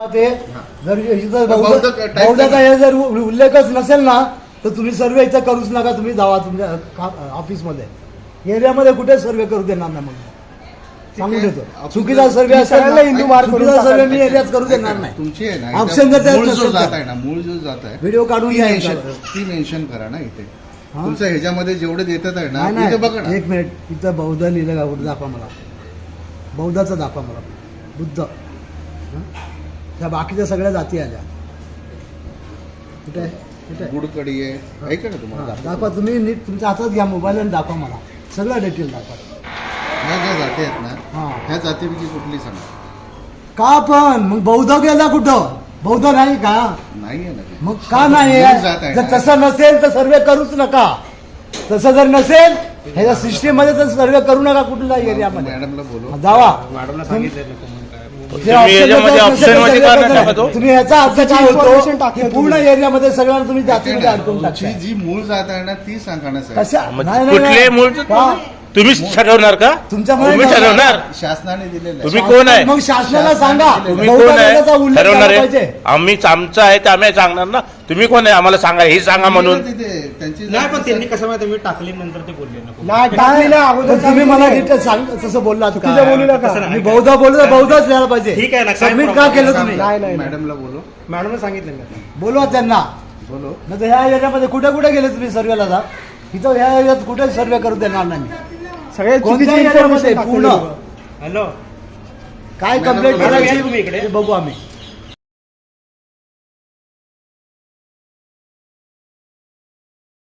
ते जर इथं बौद्धाचा हे जर उल्लेखच नसेल ना तर तुम्ही सर्वे इथं करूच नका तुम्ही जावा तुमच्या ऑफिसमध्ये एरियामध्ये कुठे सर्वे करू देणार नाही मग सांगून. देतो चुकीचा सर्वे असेल ना, हिंदू चुकीचा सर्वे. मी एरियात करू देणार नाही तुमची आहे ना Option जर त्यात मूळ जो नसेल जात. आहे ना मूळ जो जात आहे व्हिडिओ काढून ती घ्या मेन्शन याच्यावर. ती मेन्शन करा ना इथे हा? तुमच्या ह्याच्यामध्ये जेवढे देतात आहे नाही ना इथे बघा नाही एक मिनिट इथं बौद्ध लिहिलं का कुठं दाखवा मला बौद्धाचं दाखवा मला बुद्ध हं? त्या बाकीच्या सगळ्या जाती आल्या. आहे? आहे? गुडकडी आहे. ऐका ना हा, तुम्हाला? दाखवा तुम्ही नीट तुमच्या हातात घ्या मोबाईल आणि दाखवा मला. सगळं डिटेल दाखवा. ह्या ज्या जाती आहेत ना हा. ह्या जातीपैकी कुठली सांगा. का पण? मग बौद्ध गेला कुठं? बौद्ध नाही का? नाही आहे ना ते. मग का नाही मूळ जात आहे. जर ना. तसं नसेल तर सर्वे करूच नका. तसं जर नसेल ह्याच्या सिस्टीममध्ये तर सर्वे करू नका कुठल्या एरियामध्ये. मॅडमला बोलू जावा. मॅडमला सांगितलं तुम्ही तुम्ही याच्यामध्ये मध्ये का नाही. टाकत हो? याचा अर्थ काय information होतो टाकलं की पूर्ण तुम्ही. एरियामध्ये सगळ्यांना तुम्ही जातीमध्ये अडकून तुमची टाकताय जी मूळ जात आहे ना ती सांगा ना साहेब कशा मग नाही, नाही, कुठले? तुम्हीच ठरवणार का? तुमच्यामुळे तुम्ही नाही. ठरवणार? शासनाने दिलेलं तुम्ही कोण आहे? मग शासनाला सांगा. तुम्ही कोण आहे? उल्लेख ठरवणार झाला आहे? पाहिजे. आम्हीच आमचं आहे ते आम्ही सांगणार ना. तुम्ही कोण आहे? आम्हाला सांगा. हे सांगा म्हणून. तिथे त्यांची नाही पण त्यांनी कसं माहिती मी टाकली नंतर ते बोलले नको? नाही अगोदर तुम्ही मला डिटेल सांग तसं बोललात का तिथं बोलू नका. मी बौद्ध बोललो तर बौद्धच लिहायला पाहिजे. ठीक आहे ना, काय सबमिट का problem? केलं नाही. तुम्ही? नाही, नाही. मॅडमला बोलू. मॅडमने सांगितलं ना बोलवा त्यांना. बोलो. नाही तर ह्या एरियामध्ये कुठे कुठे गेले तुम्ही सर्वेला जा इथं ह्या एरियात कुठे सर्वे करू देणार नाही मी. सगळे कोणत्या एरियामध्ये पूर्ण. हॅलो. काय मॅडम, कंप्लेंट मॅडम, करायची? या तुम्ही इकडे. ते बघू आम्ही.